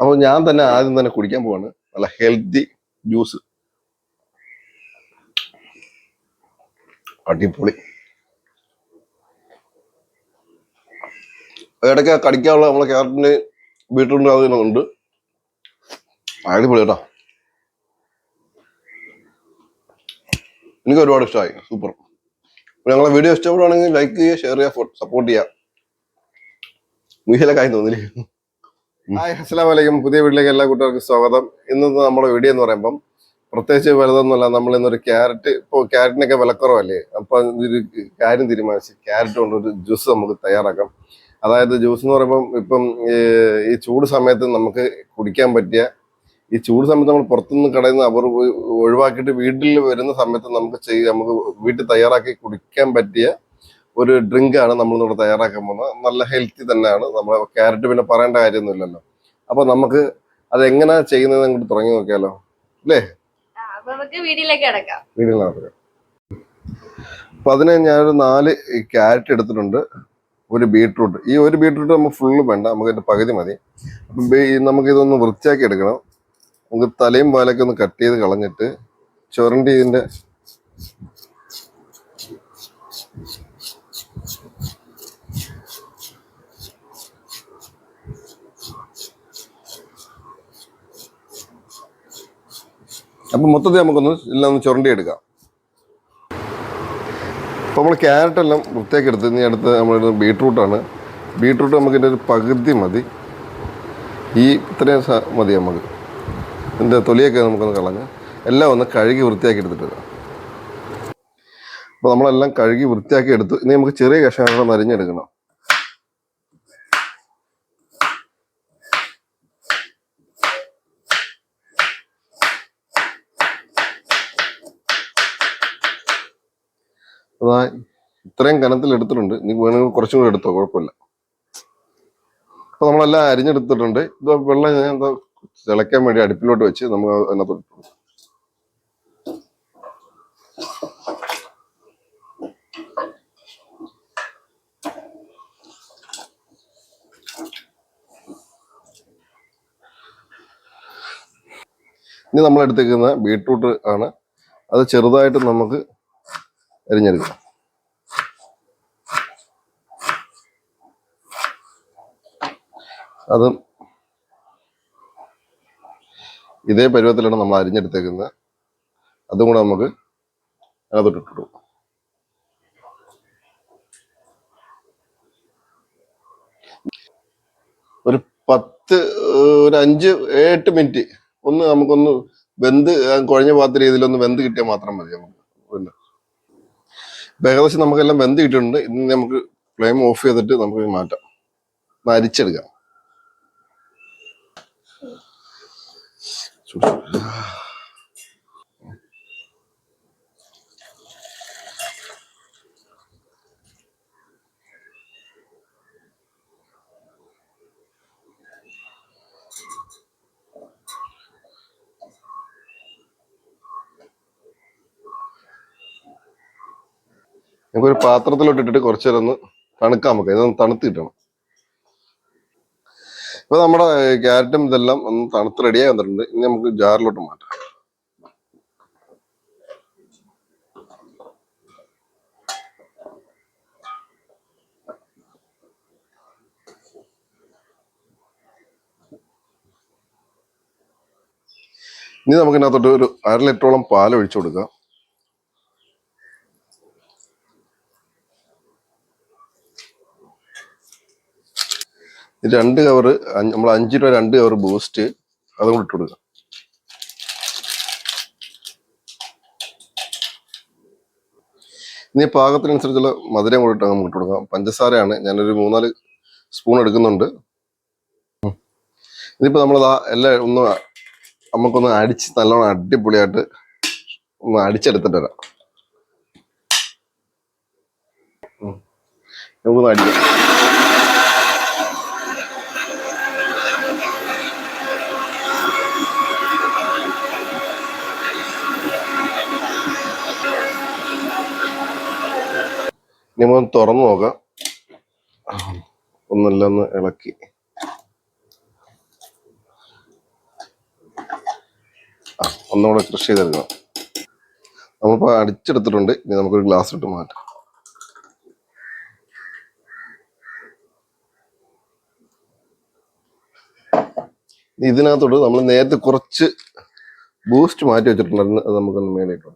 അപ്പോൾ ഞാൻ തന്നെ ആദ്യം തന്നെ കുടിക്കാൻ പോവാണ്. നല്ല ഹെൽത്തി ജ്യൂസ് അടിപൊളി. ഇടയ്ക്ക് കടിക്കാനുള്ള നമ്മളെ ക്യാരറ്റിന് ബീട്രൂട്ടിന് അതിനുണ്ട് അടിപൊളി കേട്ടോ. എനിക്ക് ഒരുപാട് ഇഷ്ടമായി സൂപ്പർ ഞങ്ങളെ വീഡിയോ ഇഷ്ടപ്പെടുവാണെങ്കിൽ ലൈക്ക് ചെയ്യുക ഷെയർ ചെയ്യുക സപ്പോർട്ട് ചെയ്യുക. ആയി തോന്നില്ലേ? ഹായ് അസ്സാം വലൈക്കും പുതിയ വീട്ടിലേക്ക് എല്ലാ കൂട്ടുകാർക്കും സ്വാഗതം. ഇന്നത്തെ നമ്മുടെ വീഡിയോ എന്ന് പറയുമ്പം പ്രത്യേകിച്ച് വലുതൊന്നുമല്ല നമ്മൾ ഇന്നൊരു ക്യാരറ്റ് ഇപ്പോൾ ക്യാരറ്റിനൊക്കെ വിലക്കുറവല്ലേ? അപ്പൊ ഒരു കാര്യം തീരുമാനിച്ച് ക്യാരറ്റ് കൊണ്ടൊരു ജ്യൂസ് നമുക്ക് തയ്യാറാക്കാം. അതായത് ജ്യൂസ് എന്ന് പറയുമ്പം ഇപ്പം ഈ ചൂട് സമയത്ത് നമുക്ക് കുടിക്കാൻ പറ്റിയ ഈ ചൂട് സമയത്ത് നമ്മൾ പുറത്തുനിന്ന് കടയിൽ നിന്ന് അവർ ഒഴിവാക്കിയിട്ട് വീട്ടിൽ വരുന്ന സമയത്ത് നമുക്ക് ചെയ്യ നമുക്ക് വീട്ടിൽ തയ്യാറാക്കി കുടിക്കാൻ പറ്റിയ ഒരു ഡ്രിങ്ക് ആണ് നമ്മൾ ഇവിടെ തയ്യാറാക്കാൻ പോകുന്നത്. നല്ല ഹെൽത്തി തന്നെയാണ്. നമ്മൾ ക്യാരറ്റ് പിന്നെ പറയേണ്ട കാര്യമൊന്നുമില്ലല്ലോ. അപ്പൊ നമുക്ക് അത് എങ്ങനെ ചെയ്യുന്നത് അങ്ങോട്ട് തുടങ്ങി നോക്കിയാലോ? അല്ലേ? വീട്ടിലേക്ക് അപ്പൊ അതിന് ഞാനൊരു നാല് ക്യാരറ്റ് എടുത്തിട്ടുണ്ട്. ഒരു ബീട്രൂട്ട് ഈ ഒരു ബീട്രൂട്ട് നമുക്ക് ഫുള്ള് വേണ്ട. നമുക്ക് അതിന്റെ പകുതി മതി. നമുക്ക് ഇതൊന്ന് വൃത്തിയാക്കി എടുക്കണം. നമുക്ക് തലയും പാലൊക്കെ ഒന്ന് കട്ട് ചെയ്ത് കളഞ്ഞിട്ട് ചുരണ്ടി ഇതിന്റെ അപ്പൊ മൊത്തത്തിൽ നമുക്കൊന്ന് എല്ലാം ഒന്ന് ചുരണ്ടി എടുക്കാം അപ്പോൾ നമ്മൾ ക്യാരറ്റ് എല്ലാം വൃത്തിയാക്കി എടുത്ത് ഇനി അടുത്ത് നമ്മൾ ബീട്രൂട്ടാണ് ബീട്രൂട്ട് നമുക്ക് ഇതിന്റെ ഒരു പകുതി മതി. ഈ ഇത്രയും മതി നമുക്ക്. ഇതിന്റെ തൊലിയൊക്കെ നമുക്കൊന്ന് കളഞ്ഞ് എല്ലാം ഒന്ന് കഴുകി വൃത്തിയാക്കി എടുത്തിട്ട് അപ്പോൾ നമ്മളെല്ലാം കഴുകി വൃത്തിയാക്കി എടുത്തു. ഇനി നമുക്ക് ചെറിയ കഷ്ണങ്ങൾ അരിഞ്ഞെടുക്കണം അതാ ഇത്രയും കനത്തിൽ എടുത്തിട്ടുണ്ട്. നീ വേണമെങ്കിൽ കുറച്ചും കൂടെ എടുത്തോ കുഴപ്പമില്ല. അപ്പൊ നമ്മളെല്ലാം അരിഞ്ഞെടുത്തിട്ടുണ്ട്. ഇത് വെള്ളം ഞാൻ തിളയ്ക്കാൻ വേണ്ടി അടുപ്പിലോട്ട് വെച്ച് നമുക്ക് അതിനകത്ത് ഇനി നമ്മൾ എടുത്തേക്കുന്ന ബീട്രൂട്ട് ആണ്. അത് ചെറുതായിട്ട് നമുക്ക് അരിഞ്ഞെടുക്കാം അതും ഇതേ പരുവത്തിലാണ് നമ്മൾ അരിഞ്ഞെടുത്തേക്കുന്നത്. അതും കൂടെ നമുക്ക് അതിനകത്തോട്ട് ഒരു പത്ത് ഒരു അഞ്ച് എട്ട് മിനിറ്റ്. ഒന്ന് നമുക്കൊന്ന് വെന്ത് കുഴഞ്ഞ പാത്ര രീതിയിലൊന്ന് വെന്ത് കിട്ടിയാൽ മാത്രം മതി നമുക്ക്. പിന്നെ ഏകദേശം നമുക്കെല്ലാം വെന്ത് കിട്ടിയിട്ടുണ്ട് ഇനി നമുക്ക് ഫ്ലെയിം ഓഫ് ചെയ്തിട്ട് നമുക്ക് മാറ്റാം. അരിച്ചെടുക്കാം. നമുക്കൊരു പാത്രത്തിലോട്ട് ഇട്ടിട്ട് കുറച്ചു നേരം ഒന്ന് തണുക്കാം നമുക്ക് ഇതൊന്ന് തണുത്ത് കിട്ടണം ഇപ്പൊ നമ്മുടെ ക്യാരറ്റും ഇതെല്ലാം ഒന്ന് തണുത്ത് റെഡിയായി വന്നിട്ടുണ്ട്. ഇനി നമുക്ക് ജാറിലോട്ട് മാറ്റാം. ഇനി നമുക്ക് ഇതിനകത്തോട്ട് ഒരു അര ലിറ്ററോളം പാൽ ഒഴിച്ചു കൊടുക്കാം. രണ്ട് കവർ നമ്മൾ അഞ്ച് രൂപ രണ്ട് കവർ ബൂസ്റ്റ് അതും കൂടി ഇട്ട് കൊടുക്കാം ഇനി പാകത്തിനനുസരിച്ചുള്ള മധുരം കൂടി നമുക്ക് ഇട്ട് കൊടുക്കാം. പഞ്ചസാരയാണ്. ഞാനൊരു മൂന്നാൽ സ്പൂൺ എടുക്കുന്നുണ്ട്. ഇനിയിപ്പോൾ നമ്മളത് എല്ലാം ഒന്ന് നമുക്കൊന്ന് അടിച്ച് നല്ലോണം അടിപൊളിയായിട്ട് ഒന്ന് അടിച്ചെടുത്തിട്ട് വരാം. നമുക്കൊന്ന് അടിക്കാം. നമ്മൾ തുറന്നു നോക്കാം. ഒന്നല്ലെന്ന് ഇളക്കി. ആ ഒന്നുകൂടെ കൃഷി ചെയ്തെടുക്കണം. നമ്മളിപ്പോൾ അടിച്ചെടുത്തിട്ടുണ്ട്. ഇനി നമുക്കൊരു ഗ്ലാസ് ഇട്ട് മാറ്റാം. ഇതിനകത്തോട്ട് നമ്മൾ നേരത്തെ കുറച്ച് ബൂസ്റ്റ് മാറ്റി വെച്ചിട്ടുണ്ടായിരുന്നു. അത് നമുക്കൊന്ന് മേലേക്ക്